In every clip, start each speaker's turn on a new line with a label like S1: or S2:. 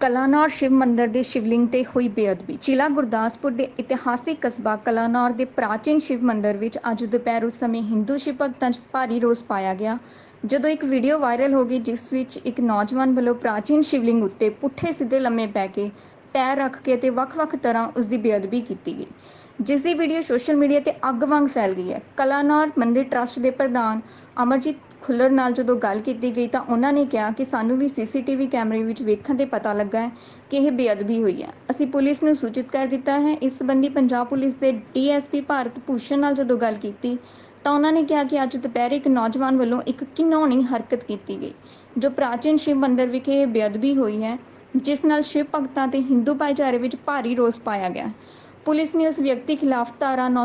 S1: ਕਲਾਨੌਰ ਸ਼ਿਵ ਮੰਦਿਰ ਦੇ ਸ਼ਿਵਲਿੰਗ ਤੇ ਹੋਈ ਬੇਅਦਬੀ। ਜ਼ਿਲ੍ਹਾ ਗੁਰਦਾਸਪੁਰ ਦੇ ਇਤਿਹਾਸਿਕ ਕਸਬਾ ਕਲਾਨੌਰ ਦੇ ਪ੍ਰਾਚੀਨ ਸ਼ਿਵ ਮੰਦਿਰ ਵਿੱਚ ਅੱਜ ਦੁਪਹਿਰ ਉਸ ਸਮੇਂ ਹਿੰਦੂ ਸ਼ਿਵ ਭਗਤਾਂ 'ਚ ਭਾਰੀ ਰੋਸ ਪਾਇਆ ਗਿਆ। ਜਦੋਂ ਇੱਕ ਵੀਡੀਓ ਵਾਇਰਲ ਹੋ ਗਈ, ਜਿਸ ਵਿੱਚ ਇੱਕ ਨੌਜਵਾਨ ਵੱਲੋਂ ਪ੍ਰਾਚੀਨ ਸ਼ਿਵਲਿੰਗ ਉੱਤੇ ਪੁੱਠੇ ਸਿੱਧੇ ਲੰਮੇ ਪੈ ਕੇ ਪੈਰ ਰੱਖ ਕੇ ਤੇ ਵੱਖ-ਵੱਖ ਤਰ੍ਹਾਂ ਉਸ ਦੀ ਬੇਅਦਬੀ ਕੀਤੀ ਗਈ, ਜਿਸ ਦੀ ਵੀਡੀਓ ਸੋਸ਼ਲ ਮੀਡੀਆ ਤੇ ਅੱਗ ਵਾਂਗ ਫੈਲ ਗਈ ਹੈ। ਕਲਾਨੌਰ ਮੰਦਿਰ ਟਰਸਟ ਦੇ ਪ੍ਰਧਾਨ ਅਮਰਜੀਤ ਖੁੱਲਰ ਨਾਲ ਜਦੋਂ ਗੱਲ ਕੀਤੀ ਗਈ ਤਾਂ ਉਹਨਾਂ ਨੇ ਕਿਹਾ ਕਿ ਸਾਨੂੰ ਵੀ ਸੀਸੀਟੀਵੀ ਕੈਮਰੇ ਵਿੱਚ ਵੇਖਣ ਤੇ ਪਤਾ ਲੱਗਾ ਹੈ ਕਿ ਇਹ ਬੇਅਦਬੀ ਹੋਈ ਹੈ। ਅਸੀਂ ਪੁਲਿਸ ਨੂੰ ਸੂਚਿਤ ਕਰ ਦਿੱਤਾ ਹੈ। ਇਸ ਸੰਬੰਧੀ ਪੰਜਾਬ ਪੁਲਿਸ ਦੇ ਡੀਐਸਪੀ ਭਾਰਤ ਭੂਸ਼ਣ ਨਾਲ ਜਦੋਂ ਗੱਲ ਕੀਤੀ ਤਾਂ ਉਹਨਾਂ ਨੇ ਕਿਹਾ ਕਿ ਅੱਜ ਦੁਪਹਿਰੇ ਇੱਕ ਨੌਜਵਾਨ ਵੱਲੋਂ ਇੱਕ ਘਿਨੌਣੀ ਹਰਕਤ ਕੀਤੀ ਗਈ, ਜੋ ਪ੍ਰਾਚੀਨ ਸ਼ਿਵ ਮੰਦਿਰ ਵਿਖੇ ਇਹ ਬੇਅਦਬੀ ਹੋਈ ਹੈ, ਜਿਸ ਨਾਲ ਸ਼ਿਵ ਭਗਤਾਂ ਤੇ ਹਿੰਦੂ ਭਾਈਚਾਰੇ ਵਿੱਚ ਭਾਰੀ ਰੋਸ ਪਾਇਆ ਗਿਆ। पुलिस ने उस व्यक्ति खिलाफ धारा नौ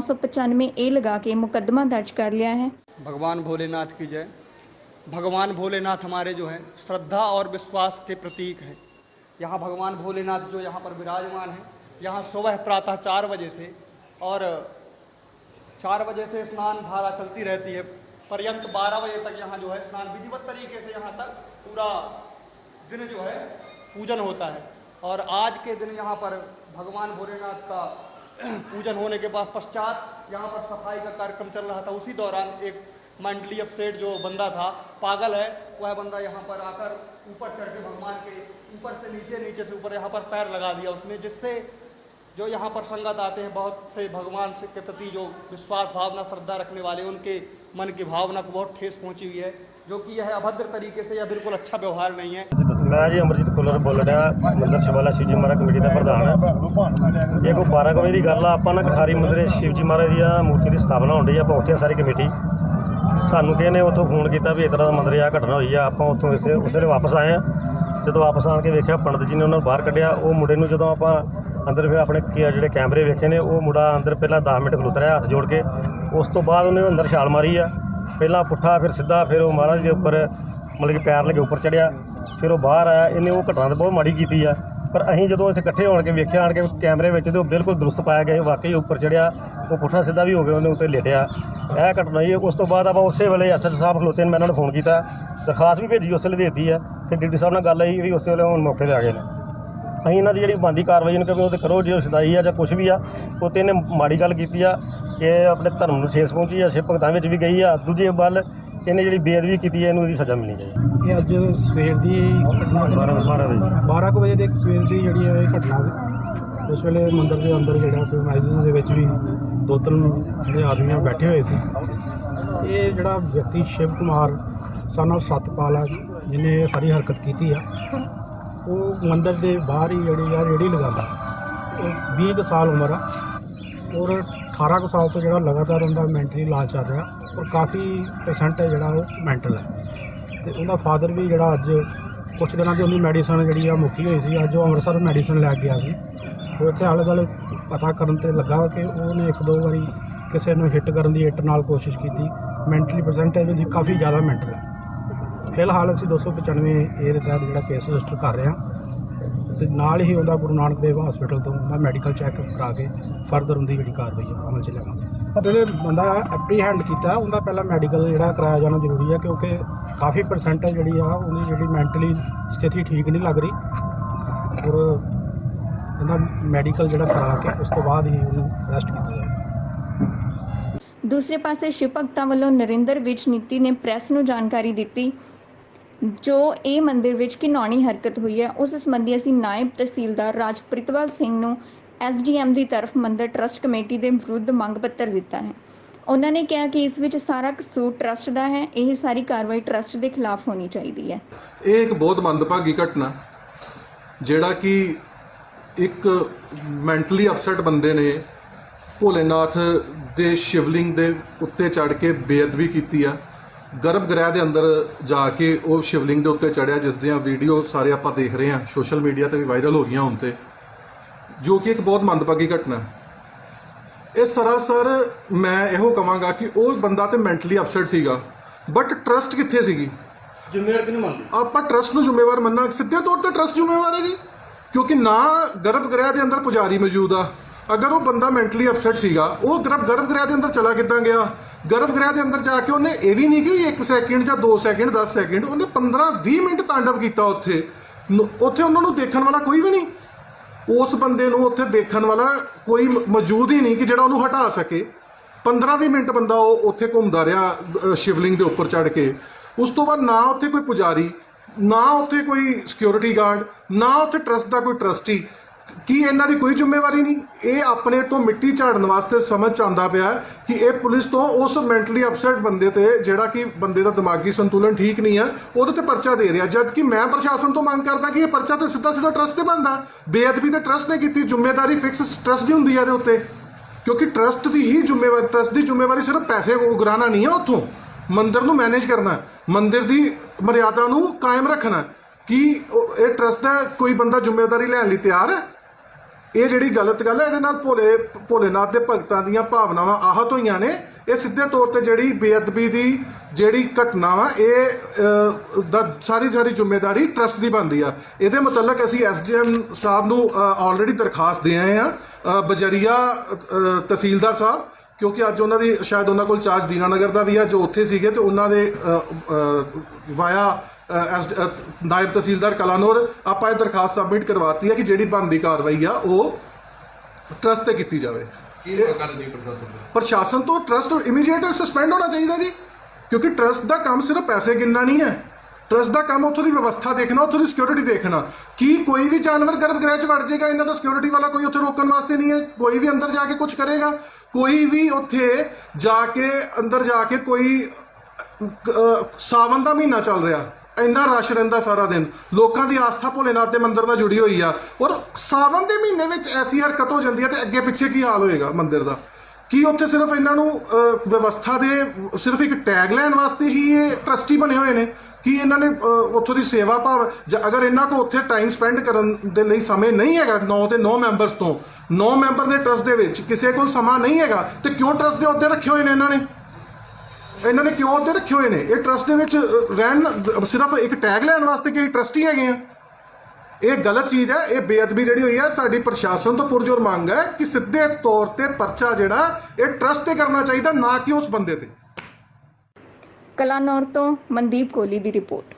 S1: ए लगा के मुकदमा दर्ज कर लिया है।
S2: भगवान भोलेनाथ की जय। भगवान भोलेनाथ हमारे जो है, श्रद्धा और विश्वास के प्रतीक हैं। यहाँ भगवान भोलेनाथ जो यहाँ पर विराजमान है, यहाँ सुबह प्रातः चार बजे से और चार बजे से स्नान धारा चलती रहती है। पर्यंत बारह बजे तक यहाँ जो है, स्नान विधिवत तरीके से यहाँ तक पूरा दिन जो है, पूजन होता है। और आज के दिन यहाँ पर भगवान भोलेनाथ का पूजन होने के बाद पश्चात यहाँ पर सफ़ाई का कार्यक्रम चल रहा था। उसी दौरान एक मेंटली अपसेट जो बंदा था, पागल है, वह बंदा यहाँ पर आकर ऊपर चढ़ के भगवान के ऊपर से नीचे नीचे से ऊपर यहाँ पर पैर लगा दिया उसने, जिससे जो यहाँ पर संगत आते हैं, बहुत से भगवान से के प्रति जो विश्वास, भावना, श्रद्धा रखने वाले, उनके मन की भावना को बहुत ठेस पहुँची हुई है। जो कि यह अभद्र तरीके से या बिल्कुल अच्छा व्यवहार नहीं है
S3: ਮੈਂ ਜੀ ਅਮਰਜੀਤ ਕੁੱਲਰ ਬੋਲ ਰਿਹਾ ਮੰਦਰ ਸ਼ਿਵਾਲਾ ਸ਼ਿਵਜੀ ਮਹਾਰਾਜ ਕਮੇਟੀ ਦਾ ਪ੍ਰਧਾਨ ਹਾਂ ਇਹ ਕੋਈ 12 ਕੁ ਵਜੇ ਦੀ ਗੱਲ ਆ ਆਪਾਂ ਨਾ ਕਠਾਰੀ ਮੰਦਰੇ ਸ਼ਿਵਜੀ ਮਹਾਰਾਜ ਦੀ ਆ ਮੂਰਤੀ ਦੀ ਸਥਾਪਨਾ ਹੋਣ ਡਈ ਆ ਆਪਾਂ ਉੱਥੇ ਆ ਸਾਰੀ ਕਮੇਟੀ ਸਾਨੂੰ ਕਿਸੇ ਨੇ ਉੱਥੋਂ ਫੋਨ ਕੀਤਾ ਵੀ ਇਸ ਤਰ੍ਹਾਂ ਦਾ ਮੰਦਰੇ ਆ ਘਟਨਾ ਹੋਈ ਆ ਆਪਾਂ ਉੱਥੋਂ ਇਸੇ ਉਸੇ ਵੇਲੇ ਵਾਪਸ ਆਏ ਆ ਜਦੋਂ ਵਾਪਸ ਆਣ ਕੇ ਵੇਖਿਆ ਪੰਡਤ ਜੀ ਨੇ ਉਹਨਾਂ ਨੂੰ ਬਾਹਰ ਕੱਢਿਆ ਉਹ ਮੁੰਡੇ ਨੂੰ ਜਦੋਂ ਆਪਾਂ ਅੰਦਰ ਫਿਰ ਆਪਣੇ ਕੀ ਆ ਜਿਹੜੇ ਕੈਮਰੇ ਵੇਖੇ ਨੇ ਉਹ ਮੁੰਡਾ ਅੰਦਰ ਪਹਿਲਾਂ 10 ਮਿੰਟ ਖਲੋਤਾ ਰਿਹਾ ਹੱਥ ਜੋੜ ਕੇ ਉਸ ਤੋਂ ਬਾਅਦ ਉਹਨੇ ਅੰਦਰ ਛਾਲ ਮਾਰੀ ਆ ਪਹਿਲਾਂ ਪੁੱਠਾ, ਫਿਰ ਸਿੱਧਾ, ਫਿਰ ਉਹ ਮਹਾਰਾਜ ਦੇ ਉੱਪਰ, ਮਤਲਬ ਕਿ ਪੈਰ ਲੈ ਕੇ ਉੱਪਰ ਚੜਿਆ, ਫਿਰ ਉਹ ਬਾਹਰ ਆਇਆ। ਇਹਨੇ ਉਹ ਘਟਨਾ ਤਾਂ ਬਹੁਤ ਮਾੜੀ ਕੀਤੀ ਆ। ਪਰ ਅਸੀਂ ਜਦੋਂ ਇੱਥੇ ਇਕੱਠੇ ਹੋਣ ਕੇ ਵੇਖਿਆ, ਆਣ ਕੇ ਕੈਮਰੇ ਵਿੱਚ, ਤੇ ਉਹ ਬਿਲਕੁਲ ਦਰੁਸਤ ਪਾਇਆ ਗਿਆ ਵਾਕਈ ਉੱਪਰ ਚੜਿਆ, ਉਹ ਪੁੱਠਾ ਸਿੱਧਾ ਵੀ ਹੋ ਗਿਆ, ਉਹਨੇ ਉੱਤੇ ਲੇਟਿਆ। ਇਹ ਘਟਨਾ ਜੀ ਉਸ ਤੋਂ ਬਾਅਦ ਆਪਾਂ ਉਸੇ ਵੇਲੇ ਐਸਐਚ ਸਾਹਿਬ ਖਲੋਤੇ ਨੇ, ਮੈਂ ਉਹਨਾਂ ਨੂੰ ਫੋਨ ਕੀਤਾ। ਦਰਖਾਸਤ ਵੀ ਭੇਜੀ, ਉਸ ਵੇਲੇ ਦੇ ਦਿੱਤੀ ਆ। ਤੇ ਡਿਪਟੀ ਸਾਹਿਬ ਨਾਲ ਗੱਲ ਆਈ, ਵੀ ਉਸੇ ਵੇਲੇ ਹੁਣ ਮੌਕੇ ਤੇ ਆ ਗਏ ਨੇ। ਅਸੀਂ ਇਹਨਾਂ ਦੀ ਜਿਹੜੀ ਬੰਦੀ ਕਾਰਵਾਈ ਨੂੰ ਕਿ ਉਹ ਤੇ ਕਰੋ ਜੇ ਉਹ ਸਦਾਈ ਆ ਜਾਂ ਕੁਝ ਵੀ ਆ ਉਹ ਤੇ ਇਹਨੇ ਮਾੜੀ ਗੱਲ ਕੀਤੀ ਆ ਕਿ ਆਪਣੇ ਧਰਮ ਨੂੰ ਠੇਸ ਪਹੁੰਚੀ ਆ ਸਿੱਖ ਭਗਤਾਂ ਵਿੱਚ ਵੀ ਗਈ ਆ। ਦੂਜੇ ਵੱਲ ਇਹਨੇ ਜਿਹੜੀ ਬੇਅਦਬੀ ਕੀਤੀ ਹੈ ਇਹਨੂੰ ਇਹਦੀ ਸਜ਼ਾ ਮਿਲਣੀ ਚਾਹੀਦੀ
S4: ਇਹ ਅੱਜ ਸਵੇਰ ਦੀ ਘਟਨਾ
S3: 12 12 ਵਜੇ।
S4: 12 ਕੁ ਵਜੇ ਦੇ ਸਵੇਰ ਦੀ ਜਿਹੜੀ ਹੈ ਇਹ ਘਟਨਾ ਸੀ। ਉਸ ਵੇਲੇ ਮੰਦਿਰ ਦੇ ਅੰਦਰ ਜਿਹੜਾ ਪ੍ਰਮਾਈਜ਼ਸ ਦੇ ਵਿੱਚ ਵੀ ਦੋ ਤਿੰਨ ਜਿਹੜੇ ਆਦਮੀਆਂ ਬੈਠੇ ਹੋਏ ਸੀ। ਇਹ ਜਿਹੜਾ ਵਿਅਕਤੀ ਸ਼ਿਵ ਕੁਮਾਰ son of ਸਤਪਾਲ ਆ ਜਿਹਨੇ ਇਹ ਸਾਰੀ ਹਰਕਤ ਕੀਤੀ ਆ। ਉਹ ਮੰਦਿਰ ਦੇ ਬਾਹਰ ਹੀ ਜਿਹੜੀ ਆ, ਰੇੜੀ ਲਗਾਉਂਦਾ। ਉਹ 20 ਕੁ ਸਾਲ ਉਮਰ ਆ। ਔਰ 18 ਕੁ ਸਾਲ ਤੋਂ ਜਿਹੜਾ ਲਗਾਤਾਰ ਉਹਦਾ ਮੈਂਟਲੀ ਇਲਾਜ ਚੱਲ ਰਿਹਾ, ਔਰ ਕਾਫੀ ਪਰਸੈਂਟ ਜਿਹੜਾ ਉਹ ਮੈਂਟਲ ਹੈ ਤੇ ਉਹਦਾ ਫਾਦਰ ਵੀ ਜਿਹੜਾ ਅੱਜ ਕੁਝ ਦਿਨਾਂ ਦੀ ਉਹਦੀ ਮੈਡੀਸਨ ਜਿਹੜੀ ਆ, ਮੁੱਕੀ ਹੋਈ ਸੀ। ਅੱਜ ਉਹ ਅੰਮ੍ਰਿਤਸਰ ਮੈਡੀਸਨ ਲੈ ਕੇ ਗਿਆ ਸੀ। ਉਹ ਇੱਥੇ ਆਲੇ ਦੁਆਲੇ ਪਤਾ ਕਰਨ ਤੇ ਲੱਗਾ ਕਿ ਉਹਨੇ ਇੱਕ ਦੋ ਵਾਰੀ ਕਿਸੇ ਨੂੰ ਹਿੱਟ ਕਰਨ ਦੀ ਇੱਟ ਨਾਲ ਕੋਸ਼ਿਸ਼ ਕੀਤੀ। ਮੈਂਟਲੀ ਪਰਸੈਂਟੇਜ ਉਹਦੀ ਕਾਫੀ ਜ਼ਿਆਦਾ ਮੈਂਟਲ ਹੈ ਫਿਲਹਾਲ ਅਸੀਂ 295 ਏ ਦੇ ਤਹਿਤ ਜਿਹੜਾ ਕੇਸ ਰਜਿਸਟਰ ਕਰ ਰਹੇ ਹਾਂ। ਤੇ ਨਾਲ ਹੀ ਉਹਦਾ ਗੁਰੂ ਨਾਨਕ ਦੇਵ ਹਸਪੀਟਲ ਤੋਂ ਉਹਦਾ ਮੈਡੀਕਲ ਚੈੱਕਅਪ ਕਰਾ ਕੇ ਫਰਦਰ ਉਹਦੀ ਜਿਹੜੀ ਕਾਰਵਾਈ ਹੈ, ਅਮਲ 'ਚ ਲਿਆਵਾਂਗੇ। ਜਿਹੜੇ ਬੰਦਾ ਐਪਰੀਹੈਂਡ ਕੀਤਾ, ਉਹਦਾ ਪਹਿਲਾਂ ਮੈਡੀਕਲ ਜਿਹੜਾ ਕਰਾਇਆ ਜਾਣਾ ਜ਼ਰੂਰੀ ਹੈ ਕਿਉਂਕਿ ਕਾਫੀ ਪਰਸੈਂਟ ਜਿਹੜੀ ਆ, ਉਹਦੀ ਜਿਹੜੀ ਮੈਂਟਲੀ ਸਥਿਤੀ ਠੀਕ ਨਹੀਂ ਲੱਗ ਰਹੀ। ਔਰ ਉਹਦਾ ਮੈਡੀਕਲ ਜਿਹੜਾ ਕਰਾ ਕੇ ਉਸ ਤੋਂ ਬਾਅਦ ਹੀ ਉਹਨੂੰ ਅਰੈਸਟ ਕੀਤਾ ਜਾਵੇ
S1: ਦੂਸਰੇ ਪਾਸੇ ਸ਼ਿਵ ਭਗਤਾਂ ਵੱਲੋਂ ਨਰਿੰਦਰ ਵਿਜ ਨੀਤੀ ਨੇ ਪ੍ਰੈਸ ਨੂੰ ਜਾਣਕਾਰੀ ਦਿੱਤੀ ਜੋ ਇਹ ਮੰਦਿਰ ਵਿੱਚ ਘਿਨੌਣੀ ਹਰਕਤ ਹੋਈ ਹੈ, ਉਸ ਸੰਬੰਧੀ ਅਸੀਂ ਨਾਇਬ ਤਹਿਸੀਲਦਾਰ ਰਾਜਪ੍ਰਿਤਵਾਲ ਸਿੰਘ ਨੂੰ ਐਸਡੀਐਮ ਦੀ ਤਰਫ ਮੰਦਿਰ ਟਰਸਟ ਕਮੇਟੀ ਦੇ ਵਿਰੁੱਧ ਮੰਗ ਪੱਤਰ ਦਿੱਤਾ ਹੈ। ਉਹਨਾਂ ਨੇ ਕਿਹਾ ਕਿ ਇਸ ਵਿੱਚ ਸਾਰਾ ਕਸੂਰ ਟਰਸਟ ਦਾ ਹੈ, ਇਹ ਸਾਰੀ ਕਾਰਵਾਈ ਟਰਸਟ ਦੇ ਖਿਲਾਫ ਹੋਣੀ ਚਾਹੀਦੀ ਹੈ।
S5: ਇਹ ਇੱਕ ਬਹੁਤ ਮੰਦਭਾਗੀ ਘਟਨਾ, ਜਿਹੜਾ ਕਿ ਇੱਕ ਮੈਂਟਲੀ ਅਪਸੈਟ ਬੰਦੇ ਨੇ ਭੋਲੇਨਾਥ ਦੇ ਸ਼ਿਵਲਿੰਗ ਦੇ ਉੱਤੇ ਚੜ ਕੇ ਬੇਅਦਬੀ ਕੀਤੀ ਆ। ਗਰਭ ਗ੍ਰਹਿ ਦੇ ਅੰਦਰ ਜਾ ਕੇ ਉਹ ਸ਼ਿਵਲਿੰਗ ਦੇ ਉੱਤੇ ਚੜਿਆ ਜਿਸ ਦੀਆਂ ਵੀਡੀਓ ਸਾਰੇ ਆਪਾਂ ਦੇਖ ਰਹੇ ਹਾਂ ਸੋਸ਼ਲ ਮੀਡੀਆ ਤੇ ਵੀ ਵਾਇਰਲ ਹੋ ਗਈਆਂ ਹੁਣ ਤੇ ਜੋ ਕਿ ਇੱਕ ਬਹੁਤ ਮੰਦਭਾਗੀ ਘਟਨਾ ਹੈ। ਇਹ ਸਰਾਸਰ ਮੈਂ ਇਹੋ ਕਵਾਂਗਾ ਕਿ ਉਹ ਬੰਦਾ ਤੇ ਮੈਂਟਲੀ ਅਪਸੈਟ ਸੀਗਾ ਬਟ ਟਰਸਟ ਕਿੱਥੇ ਸੀਗੀ?
S3: ਜ਼ਿੰਮੇਵਾਰ ਕਿਹਨੂੰ ਮੰਨਦੇ?
S5: ਆਪਾਂ ਟਰਸਟ ਨੂੰ ਜ਼ਿੰਮੇਵਾਰ ਮੰਨਣਾ ਸਿੱਧੇ ਤੌਰ ਤੇ ਟਰਸਟ ਜ਼ਿੰਮੇਵਾਰ ਹੈ ਜੀ ਕਿਉਂਕਿ ਨਾ ਗਰਭ ਗ੍ਰਹਿ ਦੇ ਅੰਦਰ ਪੁਜਾਰੀ ਮੌਜੂਦ ਆ ਅਗਰ ਉਹ ਬੰਦਾ ਮੈਂਟਲੀ ਅਪਸੈਟ ਸੀਗਾ, ਉਹ ਗਰਭ ਗਰਭ ਗ੍ਰਹਿ ਦੇ ਅੰਦਰ ਚਲਾ ਕਿੱਦਾਂ ਗਿਆ? ਗਰਭ ਗ੍ਰਹਿ ਦੇ ਅੰਦਰ ਜਾ ਕੇ ਉਹਨੇ ਇਹ ਵੀ ਨਹੀਂ ਕਿ 1 ਸੈਕਿੰਡ ਜਾਂ 2 ਸੈਕਿੰਡ 10 ਸੈਕਿੰਡ ਉਹਨੇ 15 20 ਮਿੰਟ ਤਾਂਡਵ ਕੀਤਾ ਉੱਥੇ। ਉੱਥੇ ਉਹਨਾਂ ਨੂੰ ਦੇਖਣ ਵਾਲਾ ਕੋਈ ਵੀ ਨਹੀਂ। ਉਸ ਬੰਦੇ ਨੂੰ ਉੱਥੇ ਦੇਖਣ ਵਾਲਾ ਕੋਈ ਮੌਜੂਦ ਹੀ ਨਹੀਂ ਕਿ ਜਿਹੜਾ ਉਹਨੂੰ ਹਟਾ ਸਕੇ। 15-20 ਮਿੰਟ ਬੰਦਾ ਉਹ ਉੱਥੇ ਘੁੰਮਦਾ ਰਿਹਾ ਸ਼ਿਵਲਿੰਗ ਦੇ ਉੱਪਰ ਚੜ ਕੇ। ਉਸ ਤੋਂ ਬਾਅਦ ਨਾ ਉੱਥੇ ਕੋਈ ਪੁਜਾਰੀ, ਨਾ ਉੱਥੇ ਕੋਈ ਸਿਕਿਉਰਿਟੀ ਗਾਰਡ ਨਾ ਉੱਥੇ ਟਰਸਟ ਦਾ ਕੋਈ ਟਰਸਟੀ ਕੀ ਇਹਨਾਂ ਦੀ ਕੋਈ ਜ਼ਿੰਮੇਵਾਰੀ ਨਹੀਂ? ਇਹ ਆਪਣੇ ਤੋਂ ਮਿੱਟੀ ਝਾੜਨ ਵਾਸਤੇ ਸਮਝ ਚ ਆਉਂਦਾ ਪਿਆ ਕਿ ਇਹ ਪੁਲਿਸ ਤੋਂ ਉਸ ਮੈਂਟਲੀ ਅਪਸੈਟ ਬੰਦੇ ਤੇ ਜਿਹੜਾ ਕਿ ਬੰਦੇ ਦਾ ਦਿਮਾਗੀ ਸੰਤੁਲਨ ਠੀਕ ਨਹੀਂ ਹੈ ਉਹਦੇ ਤੇ ਪਰਚਾ ਦੇ ਰਿਹਾ। ਜਦ ਕਿ ਮੈਂ ਪ੍ਰਸ਼ਾਸਨ ਤੋਂ ਮੰਗ ਕਰਦਾ ਕਿ ਇਹ ਪਰਚਾ ਤੇ ਸਿੱਧਾ ਸਿੱਧਾ ਟਰਸਟ ਤੇ ਬਣਦਾ। ਬੇਅਦਬੀ ਤੇ ਟਰਸਟ ਨੇ ਕੀਤੀ ਜ਼ਿੰਮੇਵਾਰੀ ਫਿਕਸ ਟਰਸਟ ਦੀ ਹੁੰਦੀ ਹੈ ਇਹਦੇ ਉੱਤੇ। ਕਿਉਂਕਿ ਟਰਸਟ ਦੀ ਹੀ ਜ਼ਿੰਮੇਵਾਰੀ ਟਰਸਟ ਦੀ ਜ਼ਿੰਮੇਵਾਰੀ ਸਿਰਫ ਪੈਸੇ ਉਗਰਾਣਾ ਨਹੀਂ ਹੈ ਉੱਥੋਂ। ਮੰਦਿਰ ਨੂੰ ਮੈਨੇਜ ਕਰਨਾ ਹੈ, ਮੰਦਿਰ ਦੀ ਮਰਿਆਦਾ ਨੂੰ ਕਾਇਮ ਰੱਖਣਾ ਕੀ ਉਹ- ਇਹ ਟਰਸਟ ਦਾ ਕੋਈ ਬੰਦਾ ਜ਼ਿੰਮੇਵਾਰੀ ਲੈਣ ਲਈ ਤਿਆਰ ਹੈ? ਇਹ ਜਿਹੜੀ ਗਲਤ ਗੱਲ ਹੈ, ਇਹਦੇ ਨਾਲ ਭੋਲੇ ਭੋਲੇਨਾਥ ਦੇ ਭਗਤਾਂ ਦੀਆਂ ਭਾਵਨਾਵਾਂ ਆਹਤ ਹੋਈਆਂ ਨੇ। ਇਹ ਸਿੱਧੇ ਤੌਰ ਤੇ ਜਿਹੜੀ ਬੇਅਦਬੀ ਦੀ ਜਿਹੜੀ ਘਟਨਾ ਵਾ, ਇਹ ਦਾ ਸਾਰੀ ਸਾਰੀ ਜ਼ਿੰਮੇਵਾਰੀ ਟਰਸਟ ਦੀ ਬਣਦੀ ਆ। ਇਹਦੇ ਮੁਤਲਕ ਅਸੀਂ ਐਸਡੀਐਮ ਸਾਹਿਬ ਨੂੰ ਆਲਰੇਡੀ ਦਰਖਾਸਤ ਦੇ ਆਏ ਆ। ਬਜਰੀਆ ਤਹਿਸੀਲਦਾਰ ਸਾਹਿਬ ਕਿਉਂਕਿ ਅੱਜ ਉਹਨਾਂ ਦੀ ਸ਼ਾਇਦ ਉਹਨਾਂ ਕੋਲ ਚਾਰਜ ਦੀਨਾਨਗਰ ਦਾ ਵੀ ਆ ਜੋ ਉੱਥੇ ਸੀਗੇ ਤੇ ਉਹਨਾਂ ਦੇ ਵਾਇਆ ਐਸ ਨਾਇਬ ਤਹਿਸੀਲਦਾਰ ਕਲਾਨੌਰ ਆਪਾਂ ਇਹ ਦਰਖਾਸਤ ਸਬਮਿਟ ਕਰਵਾਤੀ ਹੈ ਕਿ ਜਿਹੜੀ ਬਣਦੀ ਕਾਰਵਾਈ ਆ ਉਹ ਟਰਸਟ ਤੇ ਕੀਤੀ ਜਾਵੇ।
S6: ਕੀ ਦੀ
S5: ਪ੍ਰਸ਼ਾਸਨ ਤੋਂ? ਟਰਸਟ ਇਮੀਡੀਏਟ ਸਸਪੈਂਡ ਹੋਣਾ ਚਾਹੀਦਾ ਜੀ ਕਿਉਂਕਿ ਟਰਸਟ ਦਾ ਕੰਮ ਸਿਰਫ ਪੈਸੇ ਗਿਣਨਾ ਨਹੀਂ ਹੈ। ਟਰਸਟ ਦਾ ਕੰਮ ਉੱਥੋਂ ਦੀ ਵਿਵਸਥਾ ਦੇਖਣਾ ਉੱਥੋਂ ਦੀ ਸਿਕਿਉਰਿਟੀ ਦੇਖਣਾ। ਕੀ ਕੋਈ ਵੀ ਜਾਨਵਰ ਗਰਭਗ੍ਰਹਿ 'ਚ ਵੜ ਜਾਏਗਾ ਇਹਨਾਂ ਦਾ ਸਿਕਿਉਰਿਟੀ ਵਾਲਾ ਕੋਈ ਉੱਥੇ ਰੋਕਣ ਵਾਸਤੇ ਨਹੀਂ ਹੈ ਕੋਈ ਵੀ ਅੰਦਰ ਜਾ ਕੇ ਕੁਝ ਕਰੇਗਾ। ਕੋਈ ਵੀ ਉੱਥੇ ਜਾ ਕੇ ਅੰਦਰ ਜਾ ਕੇ ਕੋਈ ਅਹ, ਸਾਵਨ ਦਾ ਮਹੀਨਾ ਚੱਲ ਰਿਹਾ। ਇੰਨਾ ਰਸ਼ ਰਹਿੰਦਾ ਸਾਰਾ ਦਿਨ। ਲੋਕਾਂ ਦੀ ਆਸਥਾ ਭੋਲੇਨਾਥ ਦੇ ਮੰਦਿਰ ਨਾਲ ਜੁੜੀ ਹੋਈ ਆ। ਔਰ ਸਾਵਨ ਦੇ ਮਹੀਨੇ ਵਿੱਚ ਐਸੀ ਹਰਕਤ ਹੋ ਜਾਂਦੀ ਹੈ ਤੇ ਅੱਗੇ ਪਿੱਛੇ ਕੀ ਹਾਲ ਹੋਏਗਾ ਮੰਦਿਰ ਦਾ? ਕੀ ਉੱਥੇ ਸਿਰਫ ਇਹਨਾਂ ਨੂੰ ਅਹ, ਵਿਵਸਥਾ ਦੇ ਸਿਰਫ ਇੱਕ ਟੈਗ ਲੈਣ ਵਾਸਤੇ ਹੀ ਇਹ ਟਰਸਟੀ ਬਣੇ ਹੋਏ ਨੇ? ਕੀ ਇਹਨਾਂ ਨੇ ਅਹ, ਉੱਥੋਂ ਦੀ ਸੇਵਾ ਭਾਵ ਜਾਂ ਅਗਰ ਇਹਨਾਂ ਕੋ ਉੱਥੇ ਟਾਈਮ ਸਪੈਂਡ ਕਰਨ ਦੇ ਲਈ ਸਮੇਂ ਨਹੀਂ ਹੈਗਾ 9 ਤੇ 9 ਮੈਂਬਰਸ ਤੋਂ 9 ਮੈਂਬਰ ਦੇ ਟਰਸਟ ਦੇ ਵਿੱਚ ਕਿਸੇ ਕੋਲ ਸਮਾਂ ਨਹੀਂ ਹੈਗਾ ਤੇ ਕਿਉਂ ਟਰਸਟ ਦੇ ਅਹੁਦੇ ਰੱਖੇ ਹੋਏ ਨੇ ਇਹਨਾਂ ਨੇ? ਇਹਨਾਂ ਨੇ ਕਿਉਂ ਅਹੁਦੇ ਰੱਖੇ ਹੋਏ ਨੇ? ਇਹ ਟਰਸਟ ਦੇ ਵਿੱਚ ਅਹ, ਰਹਿਣ ਸਿਰਫ ਇੱਕ ਟੈਗ ਲੈਣ ਵਾਸਤੇ ਕਿ ਟਰਸਟੀ ਹੈਗੇ ਆ? ਇਹ ਗਲਤ ਚੀਜ਼ ਹੈ, ਇਹ ਬੇਅਦਬੀ ਜਿਹੜੀ ਹੋਈ ਹੈ, ਸਾਡੀ ਪ੍ਰਸ਼ਾਸਨ ਤੋਂ ਪੁਰਜੋਰ ਮੰਗ ਹੈ ਕਿ ਸਿੱਧੇ ਤੌਰ ਤੇ ਪਰਚਾ ਜਿਹੜਾ, ਇਹ ਟਰਸਟ ਤੇ ਕਰਨਾ ਚਾਹੀਦਾ, ਨਾ ਕਿ ਉਸ ਬੰਦੇ ਤੇ।
S1: ਕਲਾਨੌਰ ਤੋਂ ਮਨਦੀਪ ਕੋਹਲੀ ਦੀ ਰਿਪੋਰਟ।